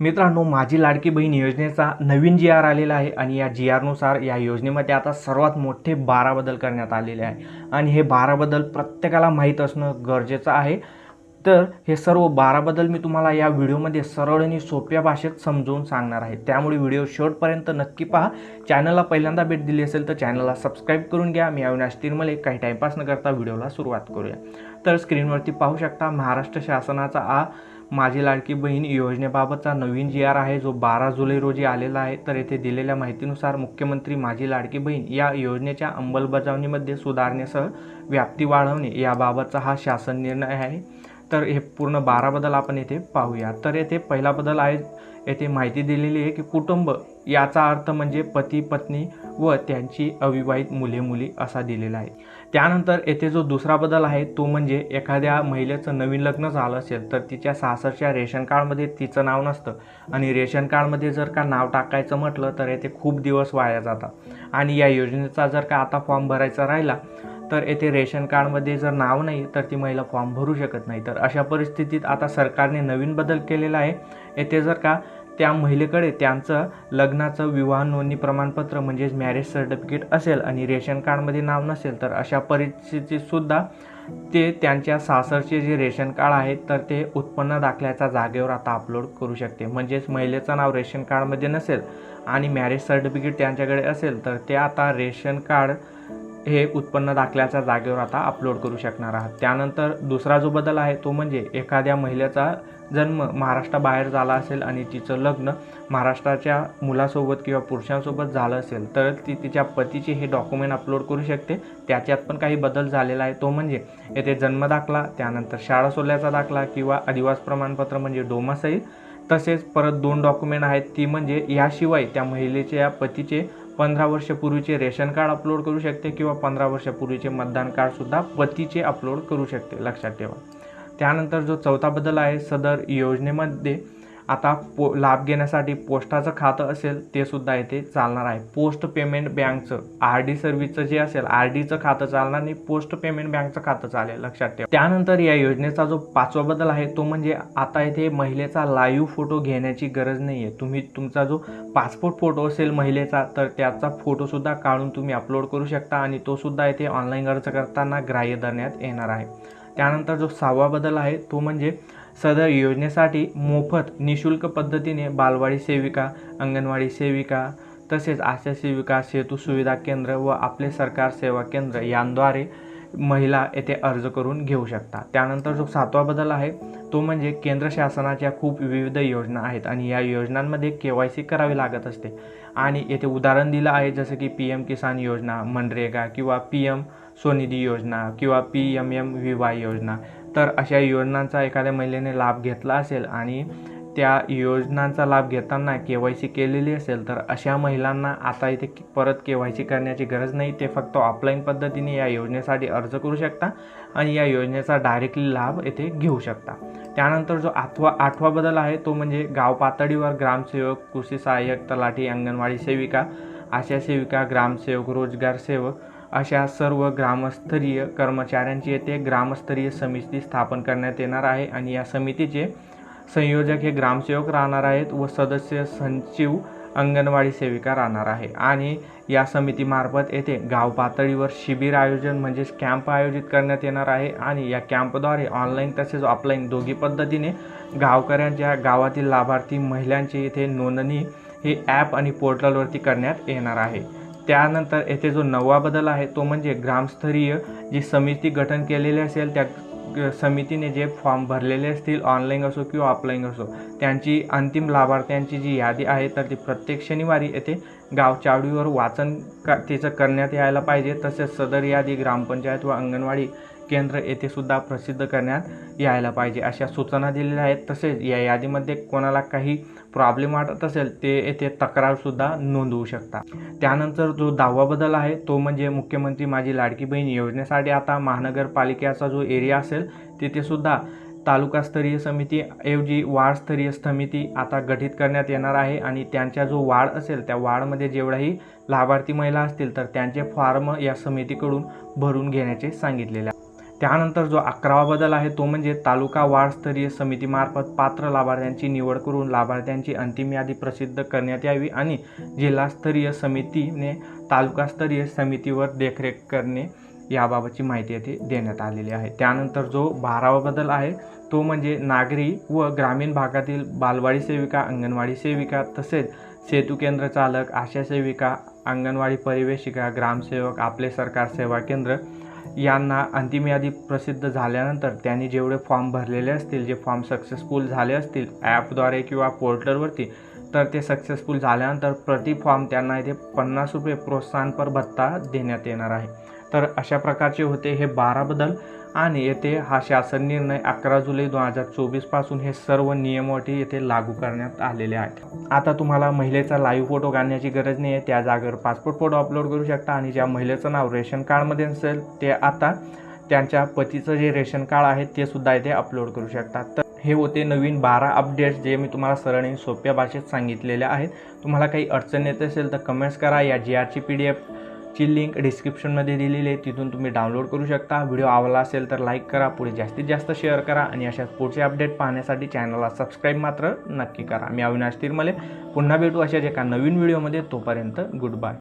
मित्रांनो माझी लाडकी बहीण योजनेचा नवीन जी आर आलेला आहे आणि या जी आरनुसार या योजनेमध्ये आता सर्वात मोठे बारा बदल करण्यात आलेले आहे. आणि हे बारा बदल प्रत्येकाला माहीत असणं गरजेचं आहे. तर हे सर्व बारा बदल मी तुम्हाला या व्हिडिओमध्ये सरळ आणि सोप्या भाषेत समजवून सांगणार आहे. त्यामुळे व्हिडिओ शेवटपर्यंत नक्की पहा. चॅनलला पहिल्यांदा भेट दिली असेल तर चॅनलला सबस्क्राईब करून घ्या. मी अविनाश तिरमले. काही टाईमपास न करता व्हिडिओला सुरुवात करूया. तर स्क्रीनवरती पाहू शकता महाराष्ट्र शासनाचा आ माझी लाडकी बहीण योजनेबाबतचा नवीन जी आर आहे. जो बारा जुलै रोजी आलेला आहे. तर येथे दिलेल्या माहितीनुसार मुख्यमंत्री माझी लाडकी बहीण या योजनेच्या अंमलबजावणीमध्ये सुधारणेसह व्याप्ती वाढवणे याबाबतचा हा शासन निर्णय आहे. तर हे पूर्ण बारा बदल आपण येथे पाहूया. तर येथे पहिला बदल आहे येथे माहिती दिलेली आहे की कुटुंब याचा अर्थ म्हणजे पती पत्नी व त्यांची अविवाहित मुले मुली असा दिलेला आहे. त्यानंतर येथे जो दुसरा बदल आहे तो म्हणजे एखाद्या महिलेचं नवीन लग्न झालं असेल तर तिच्या सासरच्या रेशन कार्डमध्ये तिचं नाव नसतं. आणि रेशन कार्डमध्ये जर का नाव टाकायचं म्हटलं तर येथे खूप दिवस वाया जातात. आणि या योजनेचा जर का आता फॉर्म भरायचा राहिला तर येथे रेशन कार्डमध्ये जर नाव नाही तर ती महिला फॉर्म भरू शकत नाही. तर अशा परिस्थितीत आता सरकारने नवीन बदल केलेला आहे. येथे जर का त्या महिलेकडे त्यांचं लग्नाचं विवाह नोंदणी प्रमाणपत्र म्हणजेच मॅरेज सर्टिफिकेट असेल आणि रेशन कार्डमध्ये नाव नसेल तर अशा परिस्थितीतसुद्धा ते त्यांच्या सासरचे जे रेशन कार्ड आहे तर ते उत्पन्न दाखल्याच्या जागेवर आता अपलोड करू शकते. म्हणजेच महिलेचं नाव रेशन कार्डमध्ये नसेल आणि मॅरेज सर्टिफिकेट त्यांच्याकडे असेल तर ते आता रेशन कार्ड हे उत्पन्न दाखल्याच्या जागेवर आता अपलोड करू शकणार आहात. त्यानंतर दुसरा जो बदल आहे तो म्हणजे एखाद्या महिलेचा जन्म महाराष्ट्राबाहेर झाला असेल आणि तिचं लग्न महाराष्ट्राच्या मुलासोबत किंवा पुरुषांसोबत झालं असेल तर ती तिच्या पतीचे हे डॉक्युमेंट अपलोड करू शकते. त्याच्यात पण काही बदल झालेला आहे. तो म्हणजे येथे जन्म दाखला त्यानंतर शाळा सोडल्याचा दाखला किंवा अधिवास प्रमाणपत्र म्हणजे डोमासही तसेच परत दोन डॉक्युमेंट आहेत ती म्हणजे याशिवाय त्या महिलेच्या पतीचे पंधरा वर्षापूर्वीचे रेशन कार्ड अपलोड करू शकते किंवा पंधरा वर्षापूर्वीचे मतदान कार्डसुद्धा पतीचे अपलोड करू शकते. लक्षात ठेवा. त्यानंतर जो चौथा बदल आहे सदर योजनेमध्ये आता पो लाभ घेण्यासाठी पोस्टाचं खातं असेल ते सुद्धा येथे चालणार आहे. पोस्ट पेमेंट बँकचं आर डी सर्व्हिसचं जे असेल आर डीचं खातं चालणार नाही पोस्ट पेमेंट बँकचं खातं चालेल लक्षात ठेवा. त्यानंतर या योजनेचा जो पाचवा बदल आहे तो म्हणजे आता इथे महिलेचा लाईव्ह फोटो घेण्याची गरज नाही आहे तुम्ही तुमचा जो पासपोर्ट फोटो असेल महिलेचा तर त्याचा फोटोसुद्धा काढून तुम्ही अपलोड करू शकता आणि तो सुद्धा येथे ऑनलाईन अर्ज करताना ग्राह्य धरण्यात येणार आहे. त्यानंतर जो सहावा बदल आहे तो म्हणजे सदर योजनेसाठी मोफत निशुल्क पद्धतीने बालवाडी सेविका अंगणवाडी सेविका तसेच आशा सेविका सेतू सुविधा केंद्र व आपले सरकार सेवा केंद्र यांद्वारे महिला येथे अर्ज करून घेऊ शकता त्यानंतर जो सातवा बदल आहे तो म्हणजे केंद्र शासनाच्या खूप विविध योजना आहेत आणि या योजनांमध्ये के वाय सी करावी लागत असते. आणि येथे उदाहरण दिलं आहे जसं की पी एम किसान योजना मनरेगा किंवा पी एम स्वनिधी योजना किंवा P M M V Y योजना. तर अशा योजनांचा एखाद्या महिलेने लाभ घेतला असेल आणि त्या योजनांचा लाभ घेताना के वाय सी केलेली असेल तर अशा महिलांना आता इथे परत के वाय सी करण्याची गरज नाही. ते फक्त ऑफलाईन पद्धतीने या योजनेसाठी अर्ज करू शकता आणि या योजनेचा डायरेक्टली लाभ येथे घेऊ शकता. त्यानंतर जो आठवा आठवा बदल आहे तो म्हणजे गाव पातळीवर ग्रामसेवक कृषी सहाय्यक तलाठी अंगणवाडी सेविका. आशा सेविका ग्रामसेवक रोजगार सेवक अशा सर्व ग्रामस्तरीय कर्मचाऱ्यांची येथे ग्रामस्तरीय समिती स्थापन करण्यात येणार आहे आणि या समितीचे संयोजक हे ग्रामसेवक राहणार आहेत व सदस्य सचिव अंगणवाडी सेविका राहणार आहे. आणि या समितीमार्फत येथे गाव पातळीवर शिबिर आयोजन म्हणजेच कॅम्प आयोजित करण्यात येणार आहे आणि या कॅम्पद्वारे ऑनलाईन तसेच ऑफलाईन दोघी पद्धतीने गावकऱ्यांच्या गावातील लाभार्थी महिलांची येथे नोंदणी ही ॲप आणि पोर्टलवरती करण्यात येणार आहे. त्यानंतर येथे जो नववा बदल आहे तो म्हणजे ग्रामस्तरीय जी समिती गठन केलेली असेल त्या समितीने जे फॉर्म भरलेले असतील ऑनलाईन असो किंवा ऑफलाईन असो त्यांची अंतिम लाभार्थ्यांची जी यादी आहे तर ती प्रत्येक शनिवारी येथे गाव चावडीवर वाचन का तिचं करण्यात यायला पाहिजे तसेच सदर यादी ग्रामपंचायत व अंगणवाडी केंद्र येथे सुद्धा प्रसिद्ध करण्यात यायला पाहिजे अशा सूचना दिलेल्या आहेत. तसेच या यादीमध्ये कोणाला काही प्रॉब्लेम वाटत असेल ते येथे तक्रारसुद्धा नोंदवू शकता. त्यानंतर जो दहावा बदल आहे तो म्हणजे मुख्यमंत्री माझी लाडकी बहीण योजनेसाठी आता महानगरपालिकेचा जो एरिया असेल तिथेसुद्धा तालुकास्तरीय समिती ऐवजी वार्डस्तरीय समिती आता गठीत करण्यात येणार आहे आणि त्यांच्या जो वार्ड असेल त्या वार्डमध्ये जेवढ्याही लाभार्थी महिला असतील तर त्यांचे फॉर्म या समितीकडून भरून घेण्याचे सांगितलेले आहे. त्यानंतर जो अकरावा बदल आहे तो म्हणजे तालुका वाढस्तरीय समितीमार्फत पात्र लाभार्थ्यांची निवड करून लाभार्थ्यांची अंतिम यादी प्रसिद्ध करण्यात यावी आणि जिल्हास्तरीय समितीने तालुकास्तरीय समितीवर देखरेख करणे याबाबतची माहिती येथे देण्यात आलेली आहे. त्यानंतर जो बारावा बदल आहे तो म्हणजे नागरी व ग्रामीण भागातील बालवाडी सेविका अंगणवाडी सेविका तसेच सेतू केंद्र चालक आशा सेविका अंगणवाडी परिवेशिका ग्रामसेवक आपले सरकार सेवा केंद्र यांना अंतिम यादी प्रसिद्ध झाल्यानंतर त्यांनी जेवढे फॉर्म भरलेले असतील जे फॉर्म सक्सेसफुल झाले असतील ॲपद्वारे किंवा पोर्टलवरती तर ते सक्सेसफुल झाल्यानंतर प्रति फॉर्म त्यांना इथे पन्नास रुपये प्रोत्साहनपर भत्ता देण्यात येणार आहे. तर अशा प्रकारचे होते हे बारा बदल आणि येथे हा शासन निर्णय अकरा जुलै दोन हजार चोवीसपासून हे सर्व नियम येथे लागू करण्यात आलेले आहेत. आता तुम्हाला महिलेचा लाईव्ह फोटो काढण्याची गरज नाही आहे त्या जागेवर पासपोर्ट फोटो अपलोड करू शकता आणि ज्या महिलेचं नाव रेशन कार्डमध्ये असेल ते आता त्यांच्या पतीचं जे रेशन कार्ड आहे ते सुद्धा इथे अपलोड करू शकतात तर हे होते नवीन बारा अपडेट्स जे मी तुम्हाला सरळ आणि सोप्या भाषेत सांगितलेले आहेत. तुम्हाला काही अडचण येत असेल तर कमेंट्स करा. या जी आरची पी डी एफ ची लिंक डिस्क्रिप्शनमध्ये दिलेली आहे. तिथून तुम्ही डाउनलोड करू शकता. व्हिडिओ आवडला असेल तर लाईक करा. पुढे जास्तीत जास्त शेअर करा. आणि अशाच पुढचे अपडेट पाहण्यासाठी चॅनलला सबस्क्राईब मात्र नक्की करा. मी अविनाश तिरमले. पुन्हा भेटू अशाच एका नवीन व्हिडिओमध्ये तोपर्यंत गुड बाय